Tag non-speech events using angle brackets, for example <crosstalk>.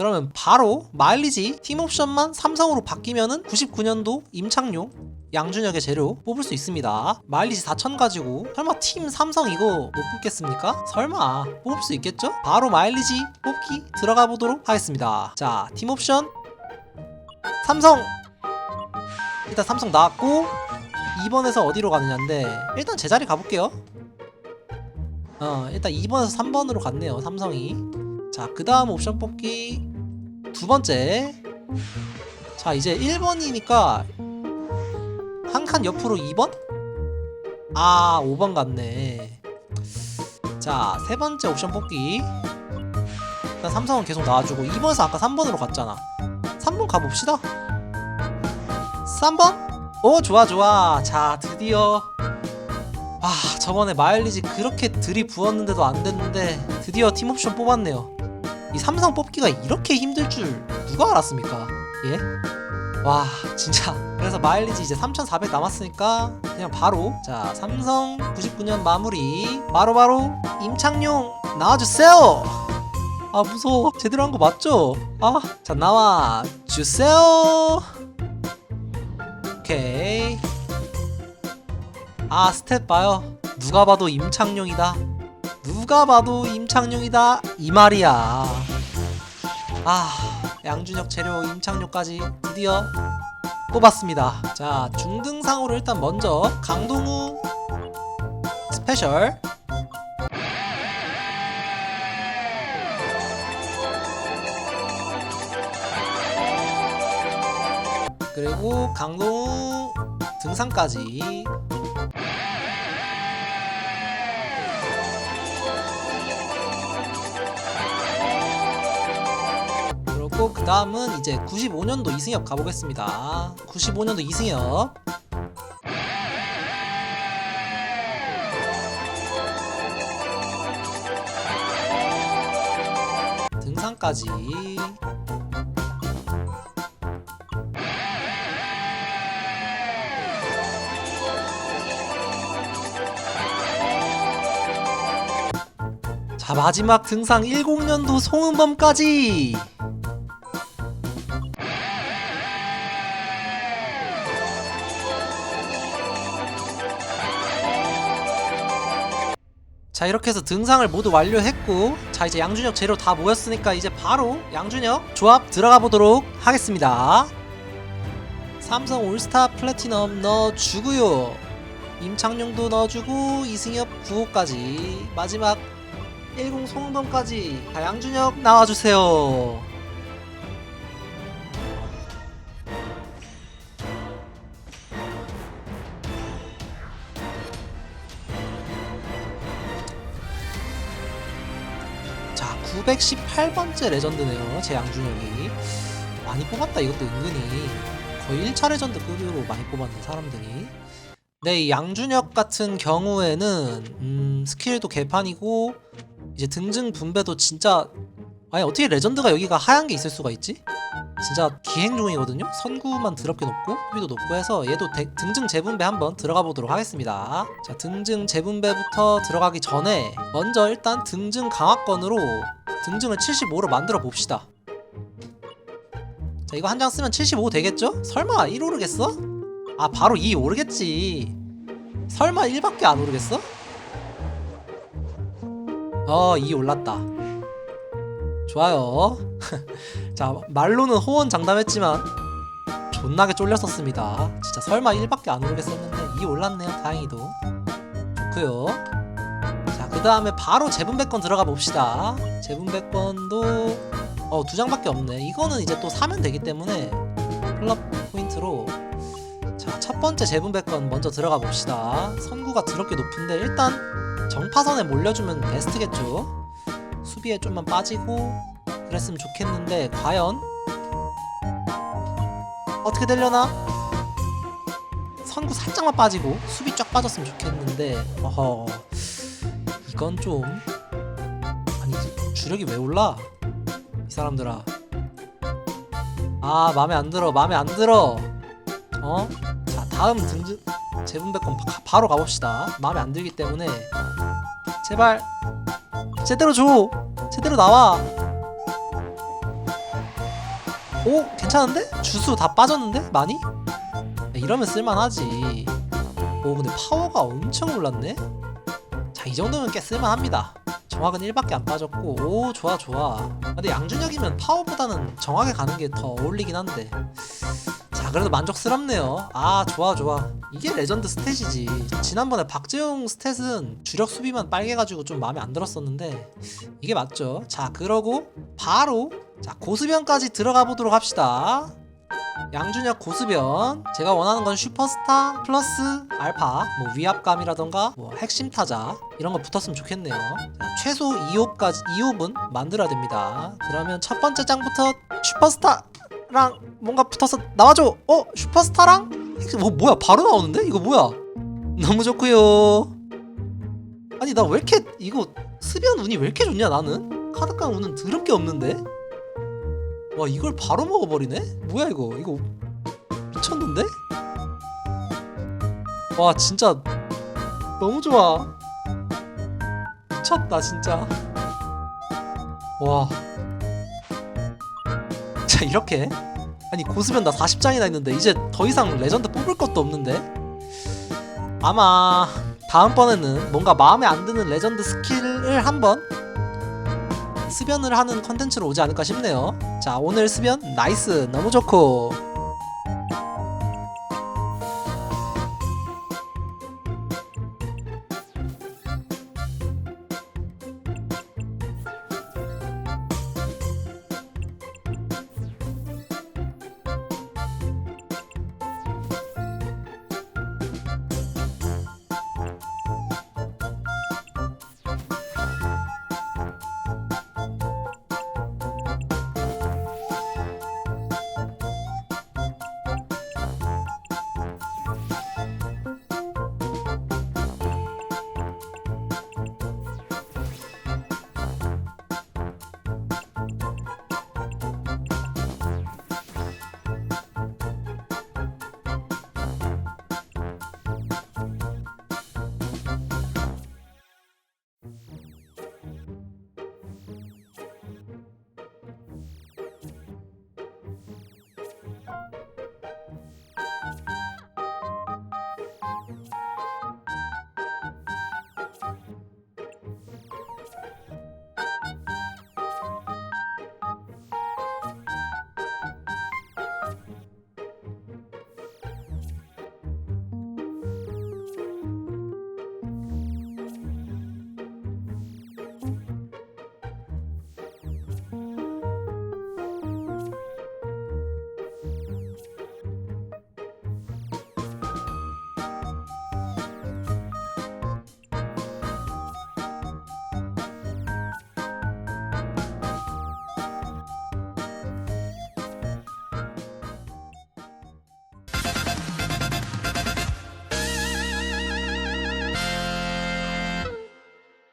그러면 바로 마일리지 팀 옵션만 삼성으로 바뀌면은 99년도 임창용 양준혁의 재료 뽑을 수 있습니다. 마일리지 4천 가지고 설마 팀 삼성 이거 못 뽑겠습니까? 설마 뽑을 수 있겠죠? 바로 마일리지 뽑기 들어가 보도록 하겠습니다. 자, 팀 옵션 삼성 일단 삼성 나왔고 2번에서 어디로 가느냐인데 일단 제자리 가볼게요. 어, 일단 2번에서 3번으로 갔네요. 삼성이. 자, 그 다음 옵션 뽑기 두 번째. 자, 이제 1번이니까 한 칸 옆으로 2번? 아, 5번 갔네. 자, 세 번째 옵션 뽑기. 일단 삼성은 계속 나와주고 2번에서 아까 3번으로 갔잖아. 3번 가봅시다. 3번? 오, 좋아, 좋아. 자, 드디어. 아, 저번에 마일리지 그렇게 들이부었는데도 안 됐는데 드디어 팀 옵션 뽑았네요. 이 삼성 뽑기가 이렇게 힘들 줄 누가 알았습니까? 예? 와 진짜. 그래서 마일리지 이제 3400 남았으니까 그냥 바로 자 삼성 99년 마무리. 바로바로 임창용 나와주세요! 아 무서워. 제대로 한 거 맞죠? 아 자 나와 주세요! 오케이. 아 스탯 봐요. 누가 봐도 임창용이다 누가 봐도 임창용이다. 이 말이야. 아 양준혁 재료 임창용까지 드디어 뽑았습니다. 자 중등상으로 일단 먼저 강동우 스페셜. 그리고 강동우 등산까지 그리고 그 다음은 이제 95년도 이승엽 가보겠습니다. 95년도 이승엽. 등산까지. 자 마지막 등상 10년도 송은범까지 자 이렇게 해서 등상을 모두 완료했고 자 이제 양준혁 재료 다 모였으니까 이제 바로 양준혁 조합 들어가 보도록 하겠습니다. 삼성 올스타 플래티넘 넣어주고요. 임창용도 넣어주고 이승엽 9호까지. 마지막 10 송은범까지 자 양준혁 나와주세요 918번째 레전드네요 제 양준혁이 많이 뽑았다 이것도 은근히 거의 1차 레전드 급으로 많이 뽑았네 사람들이 네, 이 양준혁 같은 경우에는 음, 스킬도 개판이고 이제 등증 분배도 진짜 아니 어떻게 레전드가 여기가 하얀 게 있을 수가 있지? 진짜 기행 중이거든요. 선구만 더럽게 높고 수비도 높고 해서 얘도 대- 등증 재분배 한번 들어가 보도록 하겠습니다. 자, 등증 재분배부터 들어가기 전에 먼저 일단 등증 강화권으로 등증을 75로 만들어 봅시다. 자, 이거 한 장 쓰면 75 되겠죠? 설마 1 오르겠어? 아, 바로 2 오르겠지. 설마 1밖에 안 오르겠어? 어, 2 올랐다. 좋아요. <laughs> 자, 말로는 호언장담했지만 존나게 쫄렸었습니다. 진짜 설마 1밖에 안 오르겠었는데 2 올랐네요. 다행히도. 좋고요. 자, 그 다음에 바로 재분배권 들어가 봅시다. 재분배권도 어, 두 장밖에 없네. 이거는 이제 또 사면 되기 때문에 클럽 포인트로 자, 첫 번째 재분배권 먼저 들어가 봅시다. 선구가 더럽게 높은데 일단 정파선에 몰려주면 베스트겠죠. 수비에 좀만 빠지고 그랬으면 좋겠는데 과연 어떻게 되려나? 선구 살짝만 빠지고 수비 쫙 빠졌으면 좋겠는데 어허 이건 좀 아니 주력이 왜 올라? 이 사람들아 아 맘에 안 들어 맘에 안 들어 어? 자 다음 등등 재분배권 바, 바로 가봅시다 마음에 안 들기 때문에 제발 제대로 줘 제대로 나와 오 괜찮은데? 주수 다 빠졌는데? 많이? 야, 이러면 쓸만하지 오 근데 파워가 엄청 올랐네 자 이 정도면 꽤 쓸만합니다. 정확은 1밖에 안 빠졌고 오 좋아 좋아. 근데 양준혁이면 파워보다는 정확에 가는 게 더 어울리긴 한데. 자 그래도 만족스럽네요. 아 좋아 좋아. 이게 레전드 스탯이지. 지난번에 박재용 스탯은 주력 수비만 빨개가지고 좀 마음에 안 들었었는데 이게 맞죠. 자 그러고 바로 자 고수변까지 들어가 보도록 합시다 양준혁 고수변. 제가 원하는 건 슈퍼스타 플러스 알파 뭐 위압감이라던가 뭐 핵심 타자 이런 거 붙었으면 좋겠네요. 자, 최소 2홉까지 2홉은 만들어야 됩니다. 그러면 첫 번째 장부터 슈퍼스타랑 뭔가 붙어서 나와줘. 어? 슈퍼스타랑? 핵심 뭐 뭐야? 바로 나오는데? 이거 뭐야? 너무 좋고요. 아니 나 왜 이렇게 이거 습연 운이 왜 이렇게 좋냐 나는? 카드깡 운은 더럽게 없는데 와 이걸 바로 먹어버리네? 뭐야 이거 이거 미쳤는데? 와 진짜 너무 좋아 미쳤다 진짜 와. 자 이렇게 아니 고수변 나 40장이나 있는데 이제 더 이상 레전드 뽑을 것도 없는데 아마 다음번에는 뭔가 마음에 안 드는 레전드 스킬을 한번 습연을 하는 컨텐츠로 오지 않을까 싶네요. 자 오늘 습연 나이스. 너무 좋고